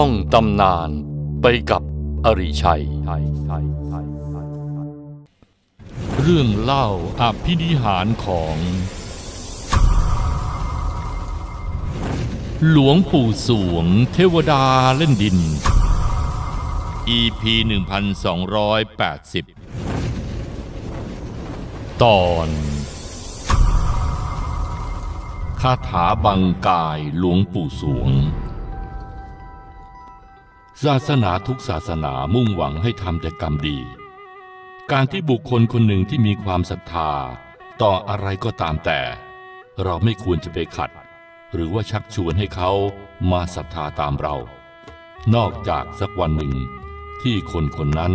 ท่องตำนานไปกับอริชัย เรื่องเล่าอภินิหารของ หลวงปู่สวงเทวดาเล่นดิน EP 1280 ตอนคาถาบังกายหลวงปู่สวง ศาสนาทุกศาสนามุ่งหวังให้ทำแต่กรรมดี การที่บุคคลคนหนึ่งที่มีความศรัทธา ต่ออะไรก็ตามแต่ เราไม่ควรจะไปขัด หรือว่าชักชวนให้เขามาศรัทธาตามเรา นอกจากสักวันหนึ่ง ที่คนคนนั้น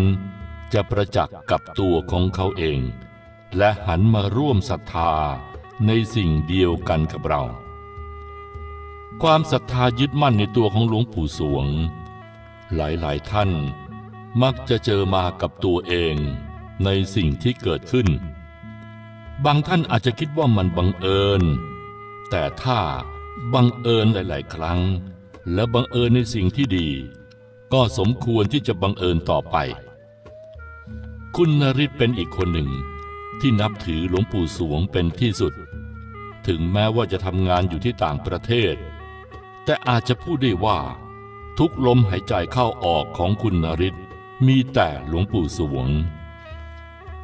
จะประจักษ์กับตัวของเขาเอง และหันมาร่วมศรัทธาในสิ่งเดียวกันกับเรา ความศรัทธายึดมั่นในตัวของหลวงปู่สวง หลายๆท่าน มักจะเจอมากับตัวเองในสิ่งที่เกิดขึ้น บางท่านอาจจะคิดว่ามันบังเอิญ แต่ถ้าบังเอิญหลาย ๆ ครั้ง และบังเอิญในสิ่งที่ดี ก็สมควรที่จะบังเอิญต่อไป คุณนริศเป็นอีกคนหนึ่งที่นับถือหลวงปู่สวงเป็นที่สุด ถึงแม้ว่าจะทำงานอยู่ที่ต่างประเทศ แต่อาจจะพูดได้ว่า ทุกลมหายใจเข้าออกของคุณนริศมีแต่หลวงปู่สวง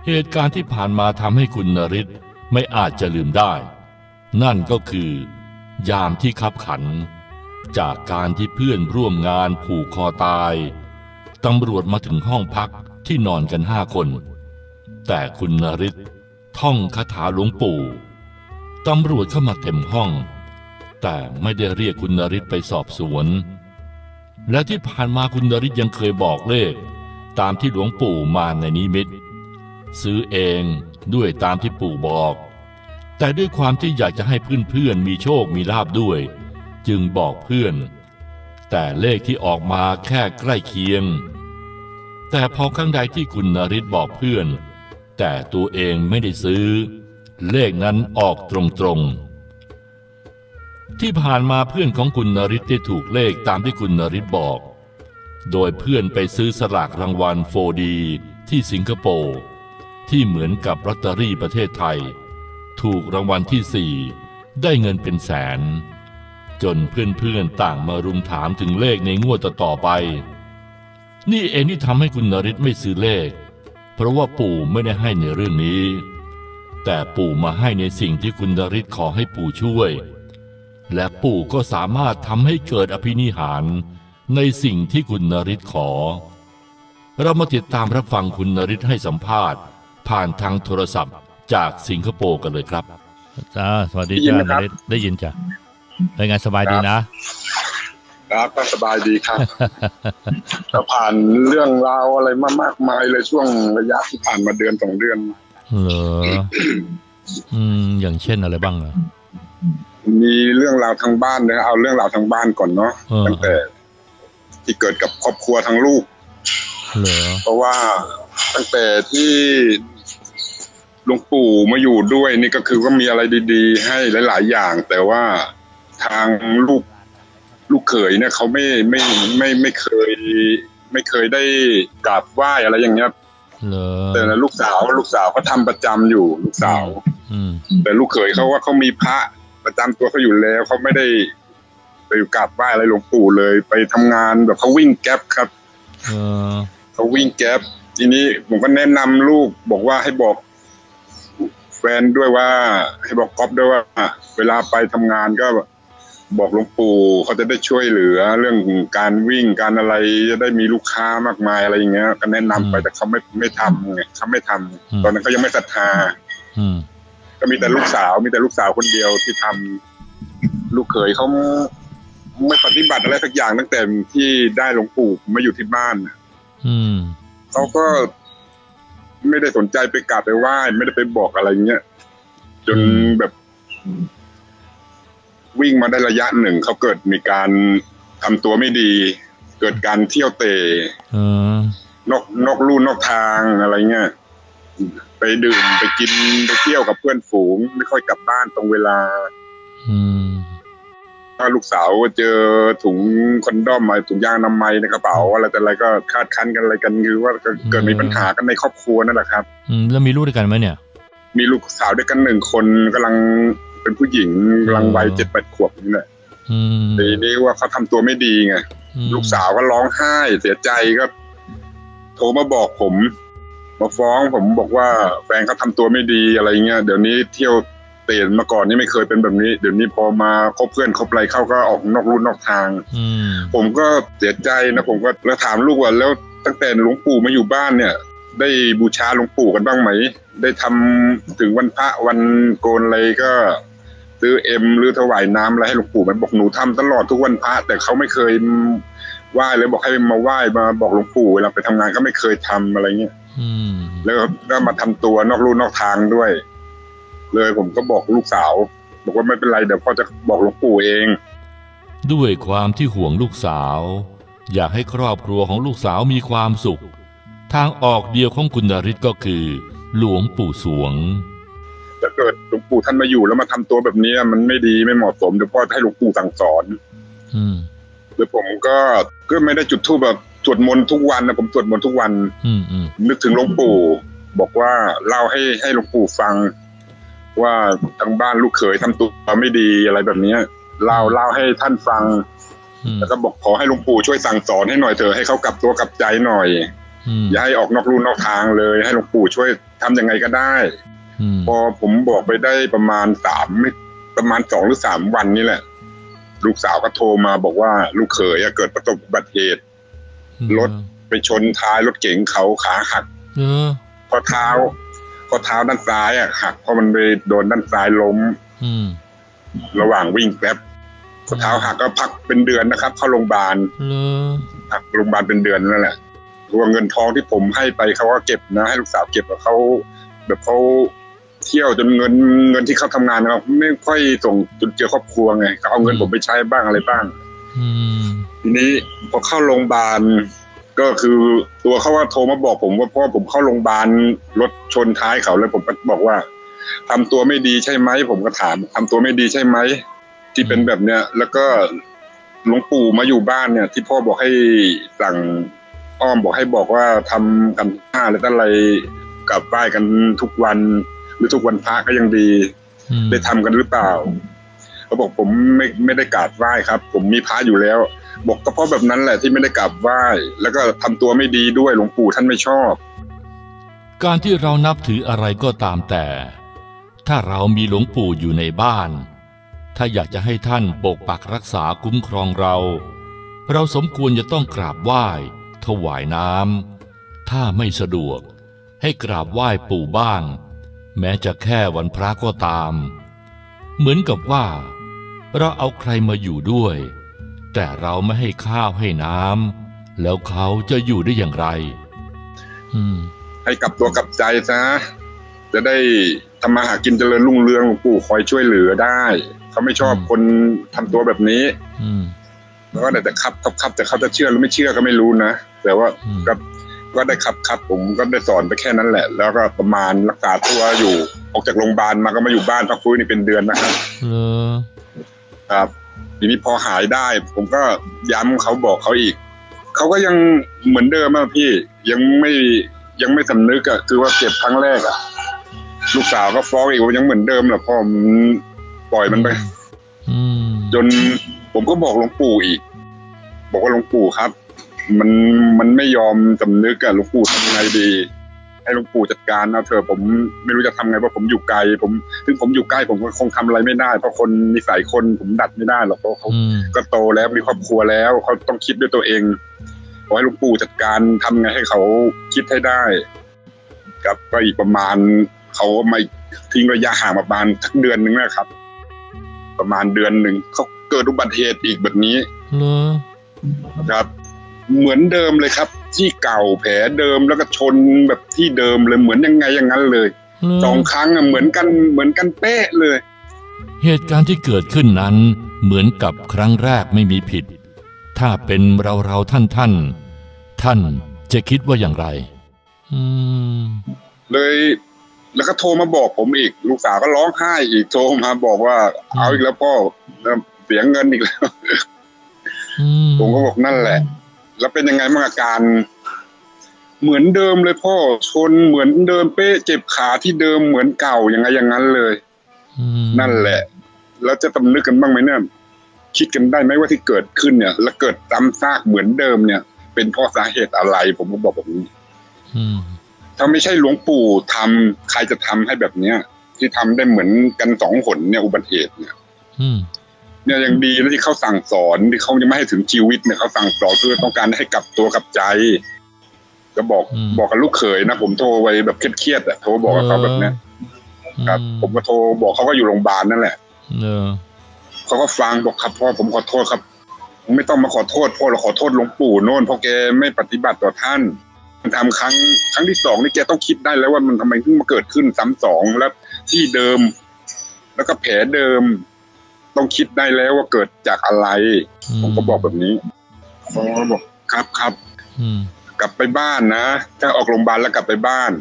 เหตุการณ์ที่ผ่านมาทำให้คุณนริศไม่อาจจะลืมได้ นั่นก็คือ ยามที่ขับขัน จากการที่เพื่อนร่วมงานผูกคอตายตำรวจมาถึงห้องพักที่นอนกันห้าคน แต่คุณนริศท่องคาถาหลวงปู่ตำรวจเข้ามาเต็มห้อง แต่ไม่ได้เรียกคุณนริศไปสอบสวน และที่ผ่านมาคุณนริศยังเคยบอกเลข ตามที่หลวงปู่มาในนิมิต ซื้อเองด้วยตามที่ปู่บอก แต่ด้วยความที่อยากจะให้เพื่อนๆมีโชคมีลาบด้วย จึงบอกเพื่อน แต่เลขที่ออกมาแค่ใกล้เคียง แต่พอครั้งใดที่คุณนริศบอกเพื่อน แต่ตัวเองไม่ได้ซื้อ เลขนั้นออกตรงๆ ที่ผ่านมาเพื่อนของคุณนริศได้ถูกเลขตามที่คุณนริศบอก โดยเพื่อนไปซื้อสลากรางวัล 4D ที่สิงคโปร์ที่เหมือนกับลอตเตอรี่ประเทศไทย ถูกรางวัลที่สี่ได้เงินเป็นแสน จนเพื่อนๆต่างมารุมถามถึงเลขในงวดต่อๆไป นี่เองที่ทำให้คุณนริศไม่ซื้อเลข เพราะว่าปู่ไม่ได้ให้ในเรื่องนี้ แต่ปู่มาให้ในสิ่งที่คุณนริศขอให้ปู่ช่วย และปู่ก็สามารถทำให้เกิดอภินิหารในสิ่งที่คุณนริศขอ เรามาติดตามรับฟังคุณนริศให้สัมภาษณ์ ผ่านทางโทรศัพท์จากสิงคโปร์กันเลยครับจ้าสวัสดีได้ยินจ้าไหมครับนฤทธิ์ได้ยินจ้ะเป็นไงสบายดีนะ ครับก็สบายดีครับก็ผ่านเรื่องราวอะไรมามากมายเลยช่วงระยะที่ผ่านมาเดือนสองเดือนเหรออืมอย่างเช่นอะไรบ้างอะ มีเรื่องราวทางบ้านเนี่ยเอาเรื่องราวทางบ้านก่อนเนาะเออ ตั้งแต่ ที่เกิดกับครอบครัวทั้งลูก เหรอเพราะว่าตั้งแต่ที่หลวงปู่มาอยู่ด้วยนี่ก็คือว่ามีอะไรดีๆ ให้หลาย ๆ อย่าง แต่ว่าทางลูกลูกเขยเนี่ยเขาไม่ไม่ไม่ไม่เคย ไม่เคยได้กราบไหว้อะไรอย่างเงี้ย เหรอแต่ลูกสาวลูกสาวเขาทำประจำอยู่ลูกสาว อืม แต่ลูกเขยเขาว่าเขามีพระ ประจำตัวเขาอยู่แล้วเขาไม่ได้ไปกราบไหว้อะไรหลวงปู่เลย ไปทำงานแบบเขาวิ่งแก๊ปครับเออเขาวิ่งแก๊ปทีนี้ผมก็แนะนำลูกบอกว่าให้บอก แฟนด้วยว่า ให้บอกก๊อฟด้วยว่าเวลาไปทำงานก็บอกหลวงปู่เขาจะได้ช่วยเหลือ เรื่องการวิ่งการอะไรจะได้มีลูกค้ามากมายอะไรอย่างเงี้ยก็แนะนำไปแต่เขาไม่ไม่ทำไงเขาไม่ทำตอนนั้นเขายังไม่ศรัทธา อืม ก็มีแต่ลูกสาว มีแต่ลูกสาวคนเดียวที่ทำลูกเขยเขาไม่ปฏิบัติอะไรสักอย่างตั้งแต่ที่ได้หลวงปู่มาอยู่ที่บ้านน่ะอืมเขาก็ไม่ได้สนใจไปกราบไปไหว้ไม่ได้ไปบอกอะไรเงี้ยจนอืมแบบวิ่งมาได้ระยะหนึ่งเขาเกิดมีการทำตัวไม่ดี เกิดการเที่ยวเตะเออนอกนอกลู่นอกทางอะไรเงี้ย ไปดื่มไปกินไปเที่ยวกับเพื่อนฝูง ไม่ค่อยกลับบ้านตรงเวลาอืมถ้าลูกสาวเจอถุงคอนดอมมาถุงยางอนามัยในกระเป๋าอะไรแต่อะไรก็คาดคั้นกันอะไรกันคือว่าก็เกิดมีปัญหากันในครอบครัวนั่นแหละครับ อืมแล้วมีลูกด้วยกันไหมเนี่ย มีลูกสาวด้วยกันหนึ่งคนกำลังเป็นผู้หญิงกำลังวัยเจ็ดแปดขวบนี่แหละอืมทีนี้ว่าเขาทำตัวไม่ดีไงอืมลูกสาวก็ร้องไห้เสียใจก็ โทรมาบอกผม มาฟ้องผมบอกว่าแฟนเขาทำตัวไม่ดีอะไรเงี้ยเดี๋ยวนี้เที่ยวเตะมาก่อนนี่ไม่เคยเป็นแบบนี้ เดี๋ยวนี้พอมาคบเพื่อนคบอะไรเข้าก็ออกนอกลู่นอกทางอืมผมก็เสียใจนะผมก็แล้วถามลูกว่าแล้วตั้งแต่หลวงปู่มาอยู่บ้านเนี่ย ได้บูชาหลวงปู่กันบ้างไหม ได้ทำถึงวันพระวันโกนอะไรก็ซื้อเอ็มหรือถวายน้ำอะไรให้หลวงปู่มันบอกหนูทำตลอดทุกวันพระ แต่เขาไม่เคยไหว้เลยบอกให้มาไหว้มาบอกหลวงปู่เวลาไปทำงานก็ไม่เคยทำอะไรเงี้ยอืม แล้วก็มาทำตัวนอกลู่นอกทางด้วย เลยผมก็บอกลูกสาว บอกว่าไม่เป็นไรเดี๋ยวพ่อจะบอกหลวงปู่เอง ด้วยความที่ห่วงลูกสาว อยากให้ครอบครัวของลูกสาวมีความสุข ทางออกเดียวของคุณดาริศก็คือ หลวงปู่สวงถ้าเกิดหลวงปู่ท่านมาอยู่แล้วมาทำตัวแบบนี้มันไม่ดีไม่เหมาะสมเดี๋ยวพ่อจะให้หลวงปู่สั่งสอน อืมแล้วผมก็ก็ไม่ได้จุดธูปแบบ สวดมนต์ทุกวันนะผมสวดมนต์ทุกวันอืมอืมนึกถึงหลวงปู่ บอกว่าเล่าให้ให้หลวงปู่ฟัง ว่าทางบ้านลูกเขยทำตัวไม่ดีอะไรแบบเนี้ยเล่าเล่าให้ท่านฟังอืมแล้วก็บอกขอให้หลวงปู่ช่วยสั่งสอนให้หน่อยเถอะให้เขากลับตัวกลับใจหน่อยอืมอย่าให้ออกนอกลู่นอกทางเลย ให้หลวงปู่ช่วยทำยังไงก็ได้อืมพอผมบอกไปได้ประมาณสามไม่ประมาณสองหรือสามวันนี่แหละ ลูกสาวก็โทรมาบอกว่าลูกเขยอะเกิดประสบอุบัติเหตุ รถไปชนท้ายรถเก๋งเขาขาหักเออข้อเท้าข้อเท้าด้านซ้ายอะหักเพราะมันไปโดนด้านซ้ายล้มอืมระหว่างวิ่งแป๊บข้อเท้าหักก็พักเป็นเดือนนะครับ เข้าโรงพยาบาลเลอพักโรงพยาบาลเป็นเดือนนั่นแหละรวมเงินทองที่ผมให้ไปเขาก็เก็บนะ ให้ลูกสาวเก็บแล้วเขาแบบเขาเที่ยวจนเงินเงินที่เขาทำงานนะครับไม่ค่อยส่งจนเจอครอบครัวไงเขาเอาเงินผมไปใช้บ้างอะไรบ้าง อืม ทีนี้พอเข้าโรงพยาบาลก็คือตัวเขาว่าโทรมาบอกผมว่าพ่อผมเข้าโรงพยาบาลรถชนท้ายเขาแล้วผมก็บอกว่าทำตัวไม่ดีใช่ไหมผมก็ถามทำตัวไม่ดีใช่ไหมที่เป็นแบบเนี้ยแล้วก็หลวงปู่มาอยู่บ้านเนี่ย ที่พ่อบอกให้สั่งอ้อมบอกให้บอกว่าทำกันห้าอะไรต่ออะไรกลับไหว้กันทุกวัน หรือทุกวันพระก็ยังดีอืมได้ทำกันหรือเปล่าเขาบอกผมไม่ไม่ได้กราบไหว้ครับ ผมมีพระอยู่แล้ว บอกก็เพราะแบบนั้นแหละที่ไม่ได้กราบไหว้ แล้วก็ทำตัวไม่ดีด้วยหลวงปู่ท่านไม่ชอบ การที่เรานับถืออะไรก็ตามแต่ ถ้าเรามีหลวงปู่อยู่ในบ้าน ถ้าอยากจะให้ท่านปกปักรักษาคุ้มครองเรา เราสมควรจะต้องกราบไหว้ ถวายน้ำถ้าไม่สะดวก ให้กราบไหว้ปู่บ้าง แม้จะแค่วันพระก็ตาม เหมือนกับว่า เราเอาใครมาอยู่ด้วย แต่เราไม่ให้ข้าวให้น้ำแล้วเขาจะอยู่ได้อย่างไร อืม ให้กลับตัวกลับใจซะจะได้ทำมาหากินเจริญรุ่งเรืองหลวงปู่คอยช่วยเหลือได้ เขาไม่ชอบอืมคนทำตัวแบบนี้ อืมแล้วก็ได้แต่ครับครับครับแต่เขาจะเชื่อหรือไม่เชื่อก็ไม่รู้นะแต่ว่าอืมก็ก็ได้ครับครับผมก็ได้สอนไปแค่นั้นแหละ แล้วก็ประมาณรักษาตัวอยู่ ออกจากโรงพยาบาลมาก็มาอยู่บ้านพักฟื้นนี่เป็นเดือนนะครับเลอครับ ทีนี้พอหายได้ ผมก็ย้ำเขาบอกเขาอีก เขาก็ยังเหมือนเดิมอะพี่ยังไม่ยังไม่สำนึกอะคือว่าเก็บครั้งแรกอะลูกสาวก็ฟ้องอีกว่ายังเหมือนเดิมแหละพ่อมันปล่อยมันไปอืมจนผมก็บอกหลวงปู่อีก บอกว่าหลวงปู่ครับ มันมันไม่ยอมสำนึกอะหลวงปู่ทำยังไงดี ให้หลวงปู่จัดการนะเธอะผมไม่รู้จะทำไงเพราะผมอยู่ไกล ผมถึงผมอยู่ใกล้ผมก็คงทำอะไรไม่ได้ เพราะคนนิสัยคนผมดัดไม่ได้หรอกเพราะเขาอืมก็โตแล้วมีครอบครัวแล้วเขาต้องคิดด้วยตัวเองขอให้หลวงปู่จัดการทำไงให้เขาคิดให้ได้ครับก็อีกประมาณเขามาทิ้งระยะห่างประมาณทักเดือนหนึ่งนะครับ ประมาณเดือนหนึ่งเขาเกิดอุบัติเหตุอีกแบบนี้เลอครับ เหมือนเดิมเลยครับ ที่เก่าแผลเดิมแล้วก็ชนแบบที่เดิมเลยเหมือนยังไงอย่างนั้นเลยเลอสองครั้งอะเหมือนกันเหมือนกันเป๊ะเลย เหตุการณ์ที่เกิดขึ้นนั้น เหมือนกับครั้งแรกไม่มีผิด ถ้าเป็นเราเราท่านท่านๆท่านจะคิดว่าอย่างไรอืมเลยแล้วก็โทรมาบอกผมอีก ลูกสาวก็ร้องไห้อีกโทรมาบอกว่าอืมเอาอีกแล้วพ่อเสียเงินอีกแล้วอืผมก็บอกนั่นแหละ แล้วเป็นยังไงบ้างอาการ เหมือนเดิมเลยพ่อชนเหมือนเดิมเป๊ะเจ็บขาที่เดิมเหมือนเก่ายังไงอย่างนั้นเลยอืมนั่นแหละ แล้วจะตำนึกกันบ้างไหมเนี่ยคิดกันได้ไหมว่าที่เกิดขึ้นเนี่ย แล้วเกิดซ้ำซากเหมือนเดิมเนี่ย เป็นเพราะสาเหตุอะไร ผมก็บอกแบบนี้อืมถ้าไม่ใช่หลวงปู่ทำใครจะทำให้แบบเนี้ยที่ทำได้เหมือนกันสองหนเนี่ยอุบัติเหตุเนี่ยอืม เนี่ยยังดีนะที่เขาสั่งสอนที่เขายังไม่ให้ถึงชีวิตเนี่ยเขาสั่งสอนเพื่อต้องการให้กลับตัวกลับใจ ก็บอกอืมบอกกับลูกเขยนะผมโทรไปแบบเครียดๆอะโทรบอกกับเขาแบบเนี้ยครับอืผมก็โทรบอกเขาก็อยู่โรงพยาบาลนั่นแหละเออเขาก็ฟังบอกครับพ่อผมขอโทษครับ ไม่ต้องมาขอโทษพ่อเราขอโทษหลวงปู่โน่นเพราะแกไม่ปฏิบัติต่อท่านมันทำครั้งครั้งที่สองนี่แกต้องคิดได้แล้วว่ามันทำไมถึงมาเกิดขึ้นซ้ำสองแล้วที่เดิม แล้วก็แผลเดิม ต้องคิดได้แล้วว่าเกิดจากอะไร ผมก็บอกแบบนี้เขาก็บอกครับครับอืมกลับไปบ้านนะ ถ้าออกโรงพยาบาลแล้วกลับไปบ้าน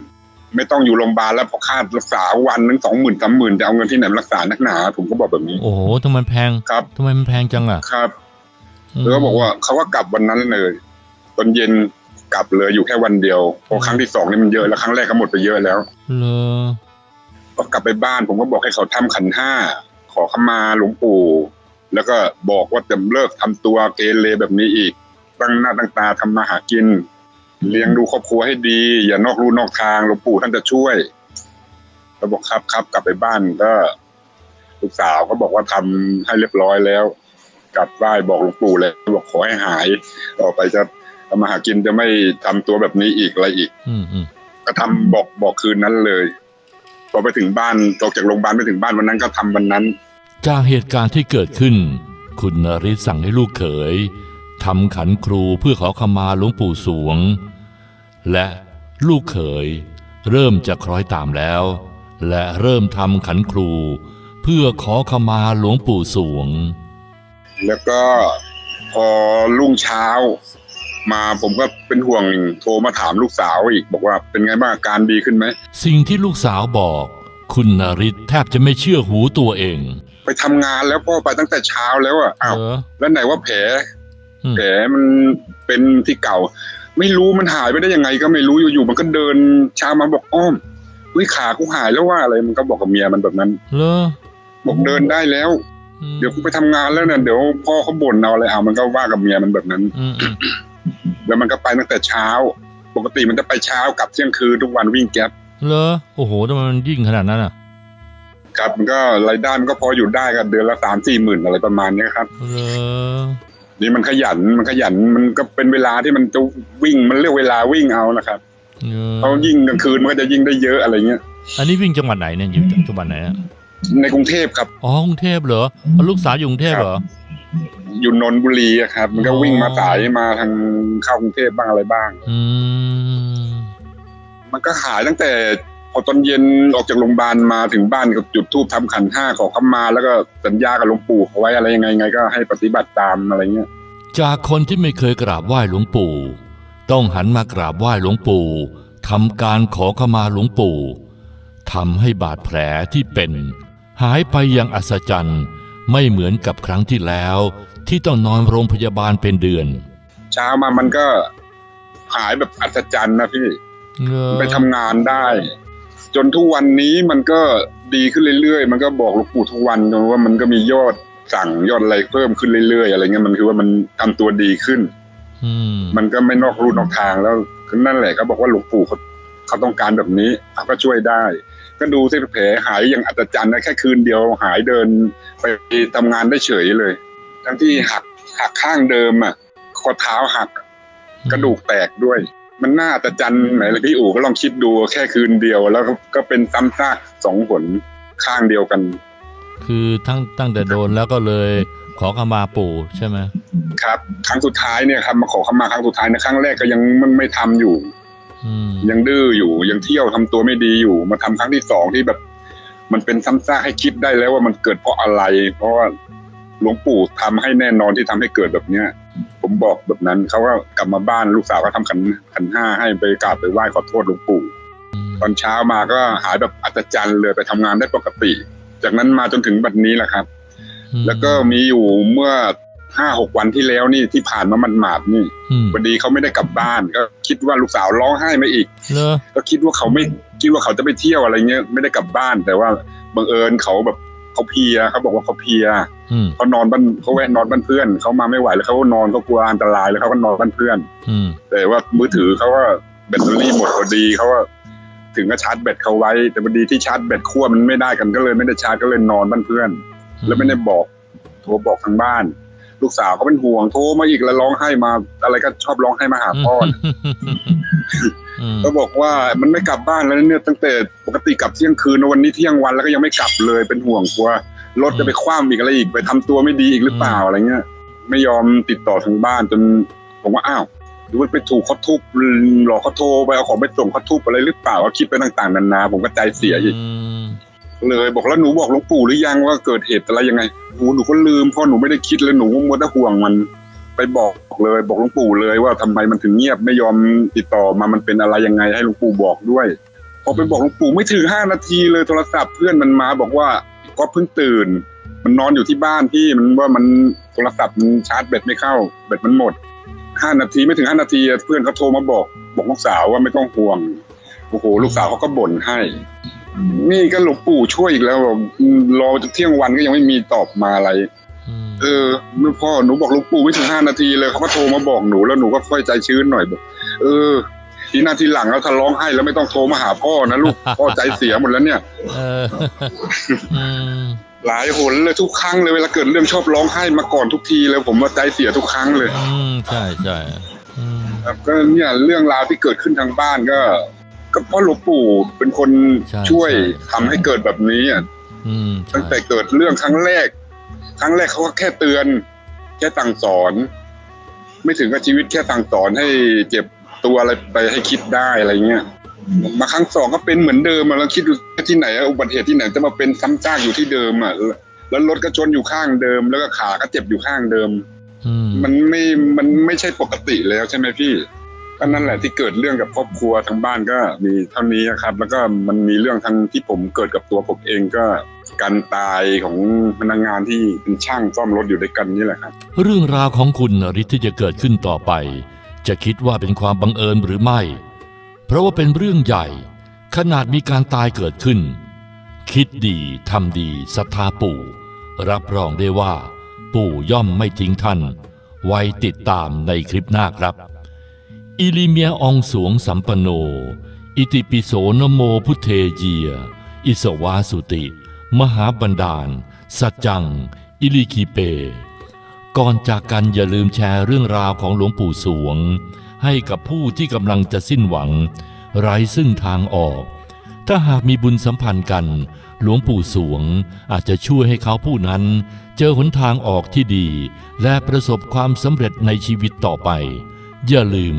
ไม่ต้องอยู่โรงพยาบาลแล้วเพอค่ารักษาวันนึงสองหมื่นสามหมื่นจะเอาเงินที่ไหนมารักษานักหนา ผมก็บอกแบบนี้ โอ้โหทำไมแพงครับทำไมมันแพงจังอะครับแล้วก็บอกว่าเขาก็กลับวันนั้นเลยตอนเย็นกลับเลยอยู่แค่วันเดียวเพอครั้งที่สองนี่มันเยอะแล้วครั้งแรกก็หมดไปเยอะแล้ว เลอก็กลับไปบ้านผมก็บอกให้เขาทำขันห้า ขอขมาหลวงปู่ แล้วก็บอกว่าจะเลิกทำตัวเกเรแบบนี้อีก ตั้งหน้าตั้งตาทำมาหากิน เลี้ยงดูครอบครัวให้ดี อย่านอกรูนอกทางหลวงปู่ท่านจะช่วยเราบอกครับครับกลับไปบ้านก็ลูกสาวก็บอกว่าทำให้เรียบร้อยแล้ว กลับไหว้บอกหลวงปู่เลยบอกขอให้หาย ต่อไปจะทำมาหากินจะไม่ทำตัวแบบนี้อีกอะไรอีก อืมอืมก็ทำบอกบอกคืนนั้นเลยพอไปถึงบ้านออกจากโรงพยาบาลไปถึงบ้านวันนั้นก็ทำวันนั้น จากเหตุการณ์ที่เกิดขึ้น คุณนริศสั่งให้ลูกเขยทำขันครูเพื่อขอขมาหลวงปู่สวง และลูกเขยเริ่มจะคล้อยตามแล้ว และเริ่มทำขันครู เพื่อขอขมาหลวงปู่สวง แล้วก็พอรุ่งเช้า มาผมก็เป็นห่วงโทรมาถามลูกสาวอีก บอกว่าเป็นไงบ้างอาการดีขึ้นไหม สิ่งที่ลูกสาวบอก คุณนริศแทบจะไม่เชื่อหูตัวเอง ไปทำงานแล้วพ่อไปตั้งแต่เช้าแล้วอะอ้าวเออแล้วไหนว่าแผลอืมแผลมันเป็นที่เก่า ไม่รู้มันหายไปได้ยังไง ก็ไม่รู้อยู่ๆมันก็เดินเช้ามาบอกอ้อมวิขากูหายแล้วว่าอะไรมันก็บอกกับเมียมันแบบนั้นเลอบอกเดินได้แล้วอืมเดี๋ยวกูไปทำงานแล้วเนี่ยเดี๋ยวพ่อเขาบ่นเอาอะไรเอามันก็ว่ากับเมียมันแบบนั้นอืมอืมแล้วมันก็ไปตั้งแต่เช้า ปกติมันจะไปเช้ากลับเที่ยงคืนทุกวันวิ่งแก๊ปเลอโอ้โหทำไมมันยิ่งขนาดนั้นอะ ครับมันก็รายได้มันก็พออยู่ได้กันเดือนละสามสี่หมื่นอะไรประมาณเนี้ยครับเลอนี่มันขยันมันขยันมันก็เป็นเวลาที่มันจะวิ่งมันเลือกเวลาวิ่งเอานะครับเออเขายิ่งกลางคืนมันก็จะยิ่งได้เยอะอะไรเงี้ย อันนี้วิ่งจังหวัดไหนเนี่ยอยู่จังหวัดไหนอะในกรุงเทพครับอ๋อกรุงเทพเหรออ๋อลูกสาวอยู่กรุงเทพเหรออยู่นนทบุรีอะครับ มันก็วิ่งมาสายมาทางเข้ากรุงเทพบ้างอะไรบ้าง อืมมันก็หายตั้งแต่พ อตอนเย็นออกจากโรงพยาบาลมาถึงบ้านก็จุดธูปทำขันห้าขอเข้ามา แล้วก็สัญญากับหลวงปู่เอาไว้อะไรยังไงไงก็ให้ปฏิบัติตามอะไรเงี้ยจากคนที่ไม่เคยกราบไหว้หลวงปู่ ต้องหันมากราบไหว้หลวงปู่ทำการขอขมาหลวงปู่ทำให้บาดแผลที่เป็น หายไปอย่างอัศจรรย์ไม่เหมือนกับครั้งที่แล้ว ที่ต้องนอนโรงพยาบาลเป็นเดือน เช้ามามันก็หายแบบอัศจรรย์นะพี่เลอไปทำงานได้ จนทุกวันนี้มันก็ดีขึ้นเรื่อยๆ มันก็บอกหลวงปู่ทุกวันจนว่ามันก็มียอดสั่งยอดอะไรเพิ่มขึ้นเรื่อยๆ อะไรเงี้ยมันคือว่ามันทำตัวดีขึ้น อืมมันก็ไม่นอกรูนอกทางแล้วคือนั่นแหละเขาบอกว่าหลวงปู่เขาเขาต้องการแบบนี้เขาก็ช่วยได้ ก็ดูสิแผลหายอย่างอัศจรรย์นะแค่คืนเดียวหายเดินไปทำงานได้เฉยเลย ทั้งที่หักหักข้างเดิมอะข้อเท้าหักกระดูกแตกด้วย มันน่าอัศจรรย์ไหนเลยพี่อู๋ก็ลองคิดดูแค่คืนเดียว แล้วก็ก็เป็นซ้ำซากสองผลข้างเดียวกัน คือทั้งตั้งแต่โดนแล้วก็เลยขอขมาปู่ใช่ไหมครับ ครั้งสุดท้ายเนี่ยครับมาขอเข้ามาครั้งสุดท้ายนะครั้งแรกก็ยังไม่ไม่ทำอยู่อืมยังดื้ออยู่ยังเที่ยวทำตัวไม่ดีอยู่ มาทำครั้งที่สองที่แบบ มันเป็นซ้ำซากให้คิดได้แล้วว่ามันเกิดเพราะอะไร เพราะว่าหลวงปู่ทำให้แน่นอนที่ทำให้เกิดแบบเนี้ย ผมบอกแบบนั้นเขาก็กลับมาบ้านลูกสาวก็ทำขันขันห้าให้ไปกราบไปไหว้ขอโทษหลวงปู่ตอนเช้ามาก็หายแบบอัศจรรย์เลยไปทำงานได้ปกติ จากนั้นมาจนถึงบัดนี้แหละครับอืมแล้วก็มีอยู่เมื่อห้าหกวันที่แล้วนี่ที่ผ่านมามันหมาดๆนี่อืมพอดีเขาไม่ได้กลับบ้าน ก็คิดว่าลูกสาวร้องไห้มาอีกเลอก็คิดว่าเขาไม่คิดว่าเขาจะไปเที่ยวอะไรเงี้ยไม่ได้กลับบ้าน แต่ว่าบังเอิญเขาแบบ เขาเพลียเขาบอกว่าเขาเพลียอืมเขานอนบ้านเขาแวะนอนบ้านเพื่อนเขามาไม่ไหวแล้วเขาก็นอนเขากลัวอันตรายแล้วเขาก็นอนบ้านเพื่อนอืมแต่ว่ามือถือเขาก็แบตเตอรี่หมดพอดีเขาก็ถึงก็ชาร์จแบตเขาไว้ แต่พอดีที่ชาร์จแบตขั้วมันไม่ได้กันก็เลยไม่ได้ชาร์จก็เลยนอนบ้านเพื่อน แล้วไม่ได้บอกโทรบอกทางบ้าน ลูกสาวเขาเป็นห่วงโทรมาอีกแล้วร้องไห้มา อะไรก็ชอบร้องไห้มาหาพ่อนะอืมก็บอกว่ามันไม่กลับบ้านแล้วเนี่ยตั้งแต่ปกติกลับเที่ยงคืนวันนี้เที่ยงวันแล้วก็ยังไม่กลับเลยเป็นห่วงกลัวรถจะไปคว่ำอีกอะไรอีกไปทำตัวไม่ดีอีกหรือเปล่าอะไรเงี้ย ไม่ยอมติดต่อทางบ้านจนผมว่าอ้าวหรือว่าไปถูกเขาทุบหลอกเขาโทรไปเอาของไปส่งเขาทุบอะไรหรือเปล่าก็คิดไปต่างๆนานาผมก็ใจเสียอีกม เลยบอกแล้วหนูบอกหลวงปู่หรือยังว่าเกิดเหตุอะไรยังไงหนูหนูก็ลืมเพราะหนูไม่ได้คิดเลยหนูมัวแต่ห่วงมัน ไปบอกเลย บอกหลวงปู่เลยว่าทำไมมันถึงเงียบไม่ยอมติดต่อมามันเป็นอะไรยังไง ให้หลวงปู่บอกด้วยพอไปบอกหลวงปู่ไม่ถึงห้านาทีเลยโทรศัพท์เพื่อนมันมาบอกว่าก็เพิ่งตื่น มันนอนอยู่ที่บ้านพี่มันว่ามันโทรศัพท์มันชาร์จแบตไม่เข้าแบตมันหมดห้านาทีไม่ถึงห้านาทีเพื่อนเขาโทรมาบอก บอกลูกสาวว่าไม่ต้องห่วงโอ้โหลูกสาวเขาก็บ่นให้ นี่ก็หลวงปู่ช่วยอีกแล้วบอกอืมรอจนเที่ยงวันก็ยังไม่มีตอบมาอะไรอืมเออเมื่อพ่อหนูบอกหลวงปู่ไม่ถึงห้านาทีเลยเขาก็โทรมาบอกหนูแล้วหนูก็ค่อยใจชื้นหน่อยบอกเออ ทีหน้าทีหลังแล้วถ้าร้องไห้แล้วไม่ต้องโทรมาหาพ่อนะลูกพ่อใจเสียหมดแล้วเนี่ยเอออืมหลายหนเลยทุกครั้งเลยเวลาเกิดเรื่องชอบร้องไห้มาก่อนทุกทีเลยผมว่าใจเสียทุกครั้งเลย อืมใช่ใช่อืมครับก็เนี่ยเรื่องราวที่เกิดขึ้นทางบ้านก็ ก็เพราะหลวงปู่เป็นคนใช่ช่วยใช่ทำให้เกิดแบบนี้อะอืมตั้งแต่เกิดเรื่องครั้งแรก ครั้งแรกเขาก็แค่เตือน แค่สั่งสอน ไม่ถึงกับชีวิตแค่สั่งสอนให้เจ็บตัวอะไรไปให้คิดได้อะไรเงี้ยมาครั้งสองก็เป็นเหมือนเดิมอะเราคิดดูที่ไหนอะอุบัติเหตุที่ไหนจะมาเป็นซ้ำซากอยู่ที่เดิมอะแล้วรถก็ชนอยู่ข้างเดิม แล้วก็ขาก็เจ็บอยู่ข้างเดิมอืมมันไม่มันไม่ใช่ปกติแล้วใช่ไหมพี่ ก็นั่นแหละที่เกิดเรื่องกับครอบครัวทางบ้านก็มีเท่านี้ครับ แล้วก็มันมีเรื่องทางที่ผมเกิดกับตัวผมเองก็การตายของพนักงานที่เป็นช่างซ่อมรถอยู่ด้วยกันนี่แหละครับ เรื่องราวของคุณฤทธิ์ที่จะเกิดขึ้นต่อไป จะคิดว่าเป็นความบังเอิญหรือไม่ เพราะว่าเป็นเรื่องใหญ่ ขนาดมีการตายเกิดขึ้น คิดดีทำดีศรัทธาปู่ รับรองได้ว่า ปู่ย่อมไม่ทิ้งท่าน ไว้ติดตามในคลิปหน้าครับ อิลิเมียองสวงสัมปโน อิติปิโสนโมพุทเทเยีย อิสวาสุติ มหาบันดาล สัจจัง อิลิคีเป ก่อนจากกันอย่าลืมแชร์เรื่องราวของหลวงปู่สวง ให้กับผู้ที่กำลังจะสิ้นหวัง ไร้ซึ่งทางออก ถ้าหากมีบุญสัมพันธ์กัน หลวงปู่สวงอาจจะช่วยให้เขาผู้นั้น เจอหนทางออกที่ดี และประสบความสำเร็จในชีวิตต่อไป อย่าลืม